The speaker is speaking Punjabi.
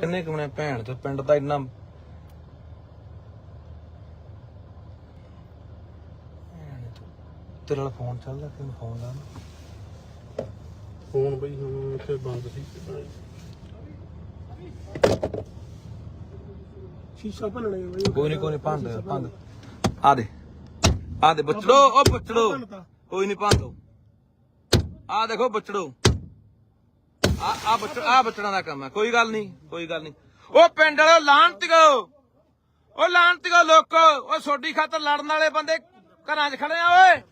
ਕਿੰਨੇ ਕਮਨੇ ਭੈਣ ਤੇ ਪਿੰਡ ਦਾ ਇੰਨਾ। ਤੇਰੇ ਨਾਲ ਫੋਨ ਚੱਲਦਾ ਕਿਉਂ ਫੋਨ ਲਾ ਫੋਨ ਬਈ ਹੁਣ ਇੱਥੇ ਬੰਦ ਸੀ। ਸ਼ੀਸ਼ਾ ਭੰਨਣੇ ਬਈ। ਕੋਈ ਨਹੀਂ ਕੋਈ ਨਹੀਂ ਭੰਦ ਭੰਦ ਆ ਦੇ ਆ ਦੇ ਬੱਚੜੋ ਉਹ ਬੱਚੜੋ। ਕੋਈ ਨਹੀਂ ਭੰਦੋ ਆ ਦੇਖੋ ਬੱਚੜੋ। ਆ ਆ ਬੱਚੜ ਆ ਬੱਚੜਾਂ ਦਾ ਕੰਮ ਹੈ। ਕੋਈ ਗੱਲ ਨਹੀਂ, ਕੋਈ ਗੱਲ ਨਹੀਂ। ਉਹ ਪਿੰਡ ਵਾਲੋ ਲਾਂਤਿਓ ਉਹ ਲਾਂਤਿਓ ਲੋਕੋ। ਉਹ ਸੋਡੀ ਖਾਤਰ ਲੜਨ ਵਾਲੇ ਬੰਦੇ ਘਰਾਂ 'ਚ ਖੜੇ ਆ, ਓਏ।